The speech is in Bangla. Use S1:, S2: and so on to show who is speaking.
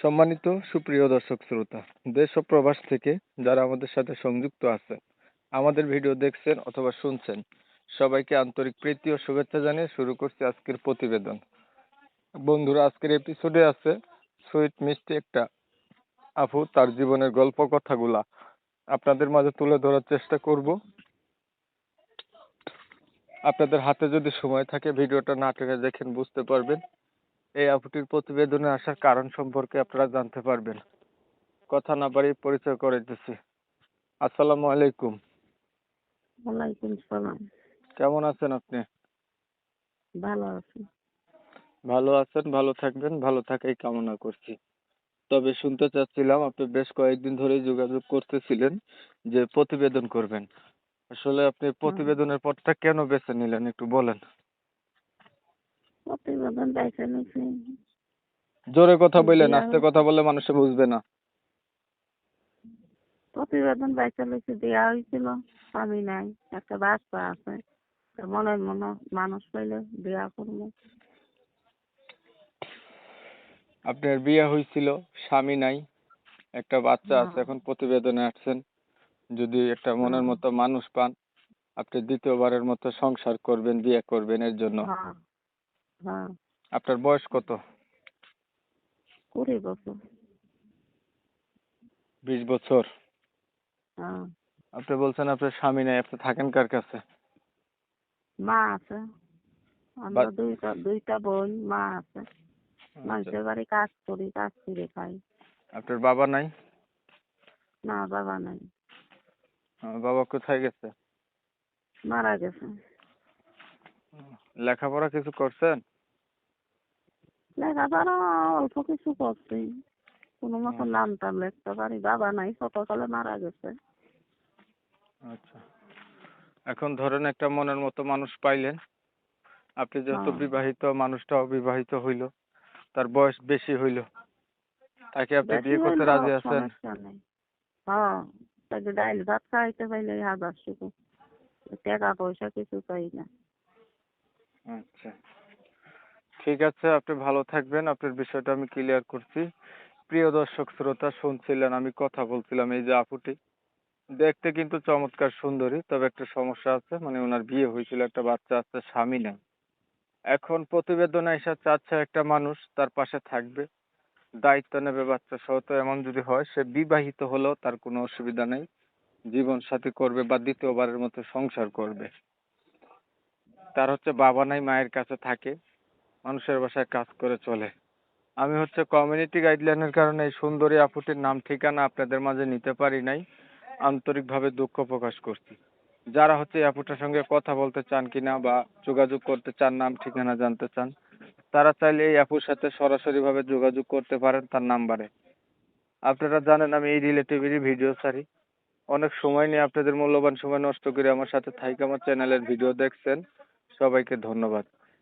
S1: সম্মানিত সুপ্রিয় দর্শক শ্রোতা, দেশ ও প্রবাস থেকে যারা আমাদের সাথে সংযুক্ত আছে আমাদের ভিডিও দেখছেন অথবা শুনছেন, সবাইকে আন্তরিক প্রীতি ও শুভেচ্ছা জানিয়ে শুরু করছি আজকের প্রতিবেদন। বন্ধুরা, আজকের এপিসোডে আছে সুইট মিষ্টি একটা আপু তার জীবনের গল্প কথাগুলা। আপনাদের মাঝে তুলে ধরার চেষ্টা করব। আপনাদের হাতে যদি সময় থাকে, ভিডিওটা না দেখেন বুঝতে পারবেন। এই আপুটির প্রতিবেদনে আসার কারণ সম্পর্কে আপনারা জানতে পারবেন। কথা না বাড়িয়ে পরিচয় করে দিচ্ছি। আসসালামু আলাইকুম।
S2: ওয়ালাইকুম সালাম।
S1: কেমন আছেন আপনি?
S2: ভালো আছি।
S1: ভালো আছেন ভালো থাকবেন ভালো থাকাই কামনা করছি। তবে শুনতে চাচ্ছিলাম আপনি বেশ কয়েকদিন ধরে যোগাযোগ করতেছিলেন যে প্রতিবেদন করবেন। আসলে আপনি প্রতিবেদনের পথটা কেন বেছে নিলেন একটু বলেন। জোরে কথা বললেন
S2: বিয়া-
S1: কথা বললে মানুষে বুঝবে না।
S2: প্রতিবেদন বাইকে লিখে দেওয়া হয়েছিল স্বামী নাই একটা বাচ্চা আছে। মনের মনে মানুষ পাইলে দেওয়া করব।
S1: আপনার বিয়ে হয়েছিল স্বামী নাই একটা বাচ্চা আছে
S2: হ্যাঁ।
S1: এখন প্রতিবেদনে আসছেন। যদি একটা মনের
S2: হ্যাঁ।
S1: মতো মানুষ পান আপনি দ্বিতীয়বারের মতো সংসার করবেন বিয়ে করবেন এর জন্য।
S2: হ্যাঁ।
S1: আপনার বয়স কত?
S2: কুড়ি বছর।
S1: বিশ বছর।
S2: হ্যাঁ।
S1: আপনি বলছেন আপনার স্বামী নাই আপনি থাকেন কার কাছে?
S2: মা আছে। আমরা দুইটা দুইটা বোন মা আছে।
S1: আচ্ছা।
S2: মানুষের বাড়ি কাজ করি কাজ করে খাই।
S1: আপনার বাবা নাই?
S2: না বাবা নাই।
S1: বাবা কোথায় গেছে?
S2: মারা গেছে।
S1: লেখাপড়া কিছু করছেন?
S2: লেখাপড়া অল্প কিছু করছি। কোনো মতো
S1: আচ্ছা।
S2: নাম টাম লিখতে পারি। বাবা নাই ছোটকালে মারা গেছে।
S1: আচ্ছা। এখন ধরেন একটা মনের মতো মানুষ পাইলেন। আপনি যেহেতু
S2: হ্যাঁ।
S1: বিবাহিত মানুষটা অবিবাহিত হইল তার বয়স বেশি হইল। তাকে আপনি বিয়ে করতে রাজি আছেন?
S2: হ্যাঁ তাকে ডাইল ভাত খাইতে পাইলে হাজার শুধু টাকা পয়সা কিছু চাই না।
S1: আচ্ছা। ঠিক আছে, আপনি ভালো থাকবেন। আপনার বিষয়টা আমি ক্লিয়ার করছি। প্রিয় দর্শক, শ্রোতা, শুনছিলেন, আমি কথা বলছিলাম এই যে আপুটি। দেখতে কিন্তু চমৎকার সুন্দরী, তবে একটা সমস্যা আছে মানে ওনার বিয়ে হয়েছিল, একটা বাচ্চা আছে, স্বামী নাই। এখন প্রতিবেদনে এসে চাচ্ছে একটা মানুষ, তার পাশে থাকবে। দায়িত্ব নেবে বাচ্চা সহ, তো এমন যদি হয়, সে বিবাহিত হলেও তার কোনো অসুবিধা নেই। জীবন সাথী করবে বা দ্বিতীয়বারের মতো সংসার করবে। তার হচ্ছে বাবা নাই, মায়ের কাছে থাকে। মানুষের বাসায় কাজ করে চলে। আমি হচ্ছে কমিউনিটি গাইডলাইনের কারণে এই সুন্দরী আপুটির নাম ঠিকানা আপনাদের মাঝে নিতে পারি নাই, আন্তরিকভাবে দুঃখ প্রকাশ করছি। যারা হচ্ছে আপুটার সঙ্গে কথা বলতে চান কিনা বা যোগাযোগ করতে চান, নাম ঠিকানা জানতে চান, তারা চাইলে এই আপুর সাথে সরাসরি ভাবে যোগাযোগ করতে পারেন তার নাম্বারে। আপনারা জানেন আমি এই রিলেটিভেরই ভিডিও ছাড়ি। অনেক সময় নিয়ে আপনাদের মূল্যবান সময় নষ্ট করে আমার সাথে থাইকে আমার চ্যানেলের ভিডিও দেখছেন। সবাইকে ধন্যবাদ।